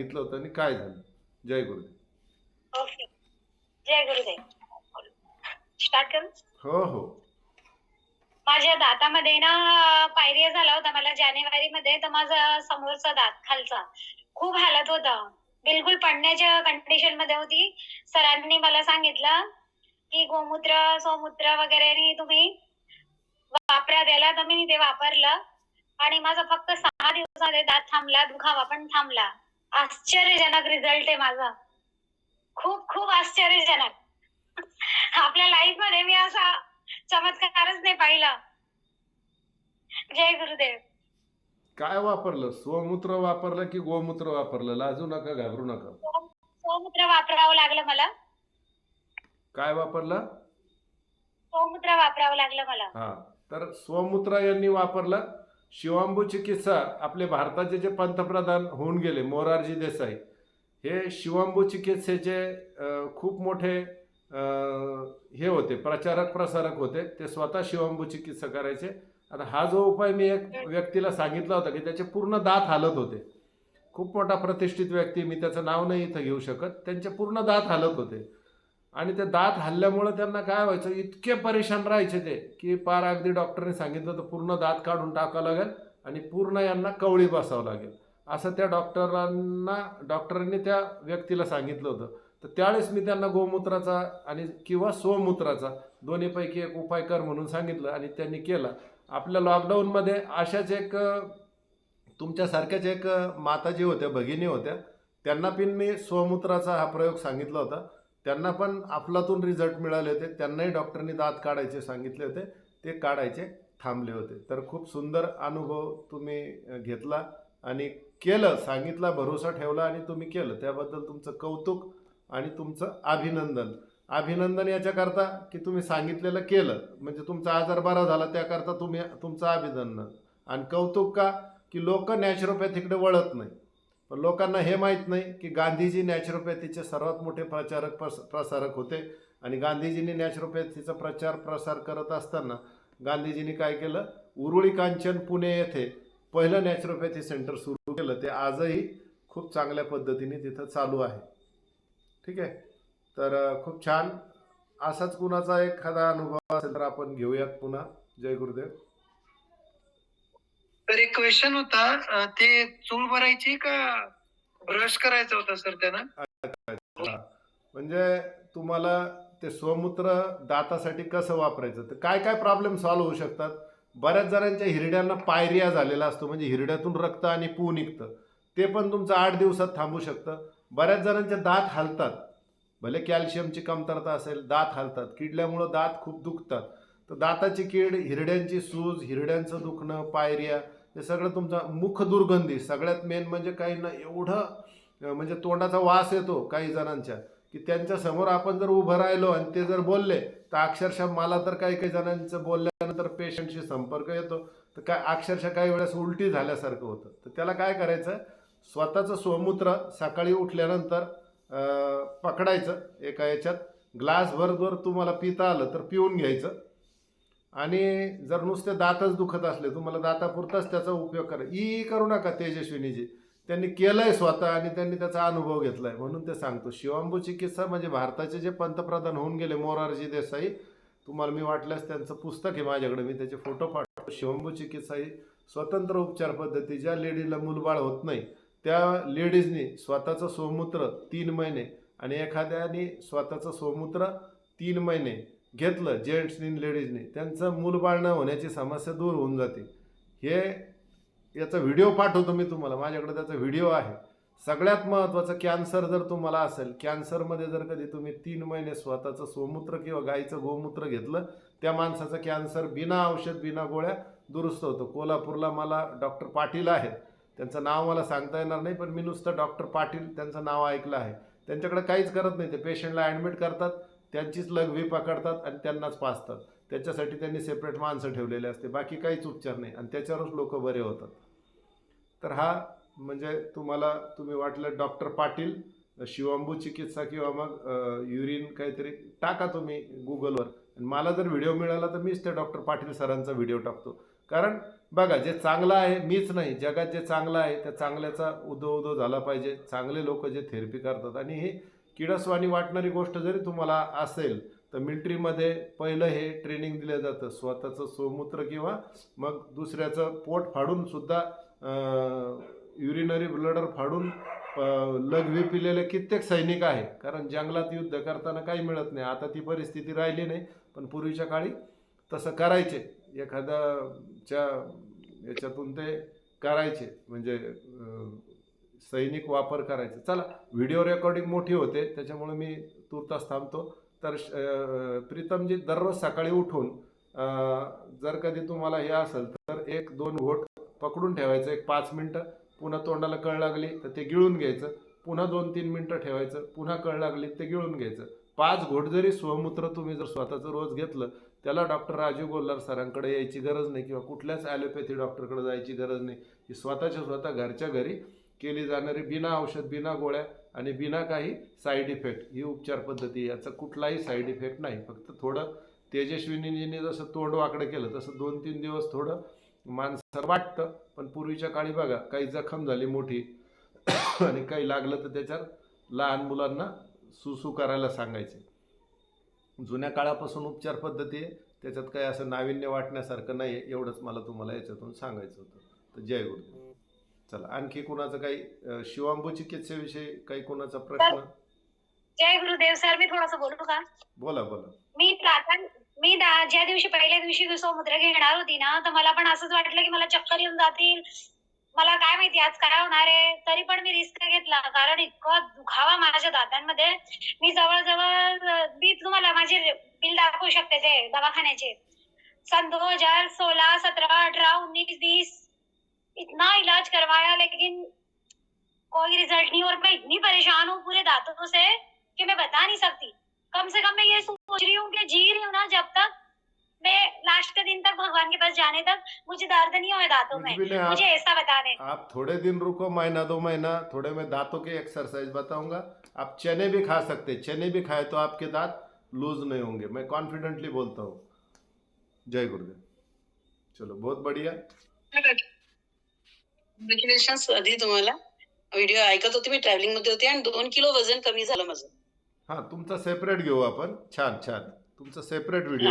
सांगितलं होतं आणि काय झालं? जय गुरुदेव. जय हो हो. माझ्या दातामध्ये ना पायरिया झाला होता मला जानेवारी मध्ये तर माझा समोरचा दात खालचा. खूप हालत होता. बिलकुल पडण्याच्या कंडिशनमध्ये होती. सरांनी मला सांगितलं की गोमूत्र सोमूत्र वगैरे तुम्ही वापरा त्याला तर मी ते वापरलं. आणि माझा फक्त सहा दिवसामध्ये दात थांबला दुखावा पण थांबला. आश्चर्यजनक रिझल्ट आहे माझा. खूप खूप आश्चर्यजनक. आपल्या लाईफमध्ये मी असा चमत्कारच नाही पाहिला. जय गुरुदेव. काय वापरलं? स्वमूत्र वापरलं की गोमूत्र वापरलं? लाजू नका घाबरू नका. गोमूत्र वापरावं लागलं मला. काय वापरलं? गोमूत्र वापरावं लागलं मला. हा. तर स्वमूत्र यांनी वापरलं? शिवांबू चिकित्सा आपले भारताचे जे पंतप्रधान होऊन गेले मोरारजी देसाई हे शिवांबू चिकित्सेचे खूप मोठे हे होते प्रचारक प्रसारक होते ते स्वतः शिवांबू चिकित्सा करायचे. आता हा जो उपाय मी एक व्यक्तीला सांगितला होता की त्याचे पूर्ण दात हालत होते. खूप मोठा प्रतिष्ठित व्यक्ती मी त्याचं नाव नाही इथं घेऊ शकत त्यांचे पूर्ण दात हालत होते. आणि ते दात हल्ल्यामुळं त्यांना काय व्हायचं इतके परेशान राहायचे ते की पार अगदी डॉक्टरने सांगितलं तर पूर्ण दात काढून टाकावं लागेल आणि पूर्ण यांना कवळी बसावं लागेल. असं त्या डॉक्टरांना डॉक्टरांनी त्या व्यक्तीला सांगितलं होतं. तर त्यावेळेस मी त्यांना गोमूत्राचा आणि किंवा स्वमूत्राचा दोन्हीपैकी एक उपाय कर म्हणून सांगितलं आणि त्यांनी केला. आपल्या लॉकडाऊनमध्ये अशाच एक तुमच्यासारख्याच एक माताजी होत्या भगिनी होत्या त्यांना पण मी स्वमूत्राचा हा प्रयोग सांगितला होता. त्यांना पण अफलातून रिझल्ट मिळाले होते. त्यांनाही डॉक्टरनी दात काढायचे सांगितले होते. ते काढायचे थांबले होते. तर खूप सुंदर अनुभव तुम्ही घेतला आणि केलं सांगितला भरोसा ठेवला आणि तुम्ही केलं. त्याबद्दल तुमचं कौतुक आणि तुमचं अभिनंदन. अभिनंदन याच्याकरता की तुम्ही सांगितलेलं केलं. म्हणजे तुमचा आजार बरा झाला त्याकरता तुम्ही तुमचं अभिनंदन. आणि कौतुक का? की लोक नॅचरोपॅथीकडे वळत नाही. पण लोकांना हे माहीत नाही की गांधीजी नॅचरोपॅथीचे सर्वात मोठे प्रचारक प्रस प्रसारक होते. आणि गांधीजींनी नॅचरोपॅथीचा प्रचार प्रसार करत असताना गांधीजींनी काय केलं? उरुळी कांचन पुणे येथे पहिलं नॅचरोपॅथी सेंटर सुरू केलं. ते आजही खूप चांगल्या पद्धतीने तिथं चालू आहे. ठीक आहे? तर खूप छान. असाच कुणाचा एखादा अनुभव असेल तर आपण घेऊयात पुन्हा. जय गुरुदेव. तर एक क्वेश्चन होता ते चूळ भरायची का ब्रश करायचा होता सर त्यांना? म्हणजे तुम्हाला ते स्वमूत्र दातासाठी कसं वापरायचं? तर काय काय प्रॉब्लेम सॉल्व्ह होऊ शकतात? बऱ्याच जणांच्या हिरड्यांना पायरिया झालेला असतो म्हणजे हिरड्यातून रक्त आणि पू निघतं. ते पण तुमचं आठ दिवसात थांबू शकतं. बऱ्याच जणांचे दात हालतात. भले कॅल्शियमची कमतरता असेल दात हालतात. किडल्यामुळं दात खूप दुखतात. तर दाताची कीड हिरड्यांची सूज हिरड्यांचं दुखणं पायऱ्या हे सगळं तुमचा मुख दुर्गंधी सगळ्यात मेन म्हणजे काही ना एवढं म्हणजे तोंडाचा वास येतो काही जणांच्या की त्यांच्यासमोर आपण जर उभं राहिलो आणि ते जर बोलले तर अक्षरशः मला तर काही काही जणांचं बोलल्यानंतर पेशंटशी संपर्क येतो. तर काय अक्षरशः काही वेळेस उलटी झाल्यासारखं होतं. तर त्याला काय करायचं स्वतःचं स्वमूत्र सकाळी उठल्यानंतर पकडायचं एका याच्यात ग्लासभर जर तुम्हाला पिता आलं तर पिऊन घ्यायचं. आणि जर नुसते दातच दुखत असले तुम्हाला दातापुरताच त्याचा उपयोग करा. ई करू नका तेजस्विनीजी त्यांनी केलंय स्वतः आणि त्यांनी त्याचा अनुभव घेतलाय म्हणून ते सांगतो. शिवांबू चिकित्सा म्हणजे भारताचे जे पंतप्रधान होऊन गेले मोरारजी देसाई तुम्हाला मी वाटल्यास त्यांचं पुस्तक आहे माझ्याकडे मी त्याचे फोटो पाठवतो. शिवंबू चिकित्सा ही स्वतंत्र उपचार पद्धती ज्या लेडीला मूलबाळ होत नाही त्या लेडीजनी स्वतःचं सोमूत्र तीन महिने आणि एखाद्याने स्वतःचं सोमूत्र तीन महिने घेतलं जेंट्सनी लेडीजनी त्यांचं मूलबाळ न होण्याची समस्या दूर होऊन जाते. हे याचा व्हिडिओ पाठवतो मी तुम्हाला. माझ्याकडे त्याचा व्हिडिओ आहे. सगळ्यात महत्त्वाचं कॅन्सर जर तुम्हाला असेल कॅन्सरमध्ये जर कधी तुम्ही तीन महिने स्वतःचं सोमूत्र किंवा गाईचं गोमूत्र घेतलं त्या माणसाचं कॅन्सर बिना औषध बिना गोळ्या दुरुस्त होतं. कोल्हापूरला मला डॉक्टर पाटील आहेत. त्यांचं नाव मला सांगता येणार नाही पण मी नुसतं डॉक्टर पाटील त्यांचं नाव ऐकलं आहे. त्यांच्याकडे काहीच करत नाही. ते पेशंटला ॲडमिट करतात. त्यांचीच लघवी पकडतात आणि त्यांनाच पाचतात त्याच्यासाठी त्यांनी सेपरेट माणसं ठेवलेले असते. बाकी काहीच उपचार नाही. आणि त्याच्यावरच लोक बरे होतात. तर हा म्हणजे तुम्हाला तुम्ही वाटलं डॉक्टर पाटील शिवांबू चिकित्सा किंवा मग युरिन काहीतरी टाका तुम्ही गुगलवर. आणि मला जर व्हिडिओ मिळाला तर मीच त्या डॉक्टर पाटील सरांचा व्हिडिओ टाकतो. कारण बघा जे चांगलं आहे मीच नाही. जगात जे चांगलं आहे त्या चांगल्याचा उदो उदो झाला पाहिजे. चांगले लोक जे थेरपी करतात. आणि हे किडस्वानी वाटणारी गोष्ट जरी तुम्हाला असेल तर मिल्ट्रीमध्ये पहिलं हे ट्रेनिंग दिलं जातं. स्वतःचं सोमूत्र किंवा मग दुसऱ्याचं पोट फाडून सुद्धा युरिनरी ब्लडर फाडून लघवी पिलेले कित्येक सैनिक आहे. कारण जंगलात युद्ध करताना काही मिळत नाही. आता ती परिस्थिती राहिली नाही पण पूर्वीच्या काळी तसं करायचे. एखाद्याच्या याच्यातून ते करायचे. म्हणजे सैनिक वापर करायचा. चला व्हिडिओ रेकॉर्डिंग मोठी होते त्याच्यामुळे मी तुर्तास थांबतो. तर प्रीतमजी दररोज सकाळी उठून जर कधी तुम्हाला हे असेल तर एक दोन घोट पकडून ठेवायचं एक पाच मिनटं. पुन्हा तोंडाला कळ लागली तर ते गिळून घ्यायचं. पुन्हा दोन तीन मिनटं ठेवायचं पुन्हा कळ लागली ते गिळून घ्यायचं. पाच घोट जरी स्वमूत्र तुम्ही जर स्वतःचं रोज घेतलं त्याला डॉक्टर राजीव गोल्लार सरांकडे यायची गरज नाही किंवा कुठल्याच ॲलोपॅथी डॉक्टरकडे जायची गरज नाही. ही स्वतःच्या स्वतः घरच्या घरी केली जाणारी बिना औषध बिना गोळ्या आणि बिना काही साईड इफेक्ट ही उपचार पद्धती याचा कुठलाही साईड इफेक्ट नाही. फक्त थोडं तेजस्विनीजीने जसं तोंड वाकडं केलं तसं दोन तीन दिवस थोडं माणसाला वाटतं. पण पूर्वीच्या काळी बघा काही जखम झाली मोठी आणि काही लागलं तर त्याच्यात लहान मुलांना सुसू करायला सांगायचे. जुन्या काळापासून उपचार पद्धती आहे. त्याच्यात काही असं नाविन्य वाटण्यासारखं नाही आहे एवढंच मला तुम्हाला याच्यातून सांगायचं होतं. तर जय गुरुदेव. चला आणखी कुणाचं काही शिवांबू चिकित्सेविषयी काही कुणाचा प्रश्न? जय गुरुदेव सर मी थोडस बोलू का? बोला बोला. मी प्रार्थना मी ज्या दिवशी पहिल्या दिवशी समुद्र घेणार होती ना तर मला पण असंच वाटलं की मला चक्कर येऊन जातील. मला काय माहिती आज काय होणार आहे तरी पण मी रिस्क घेतला कारण इतकं दुखावा माझ्या दातांमध्ये. मी जवळजवळ मी तुम्हाला माझे बिल दाखवू शकते ते दवाखान्याचे. सन दो हजार सोलह सत्रह अठारह उन्नीस बीस इतना इलाज करवाया लेकिन कोई रिज़ल्ट नहीं और मैं इतनी परेशान हूँ पूरे दांतों से कि मैं बता नहीं सकती। कम से कम मैं ये सोच रही हूँ कि जी रही हूँ ना जब तक मैं लास्ट के दिन तक भगवान के पास जाने तक मुझे दर्द नहीं होए दांतों में। मुझे ऐसा बता दें आप थोड़े दिन रुको महीना दो महीना थोड़े मैं दांतों की एक्सरसाइज बताऊँगा। आप चने भी खा सकते चने भी खाए तो आपके दांत लूज नहीं होंगे। मैं कॉन्फिडेंटली बोलता हूँ। जय गुरुदेव। चलो बहुत बढ़िया। कॉंग्रॅच्युलेशन आधी तुम्हाला. व्हिडिओ ऐकत होते मी ट्रॅव्हलिंगमध्ये होते आणि दोन किलो वजन कमी झालं माझं. हां तुमचा सेपरेट घेऊ आपण. छान छान. तुमचा सेपरेट व्हिडिओ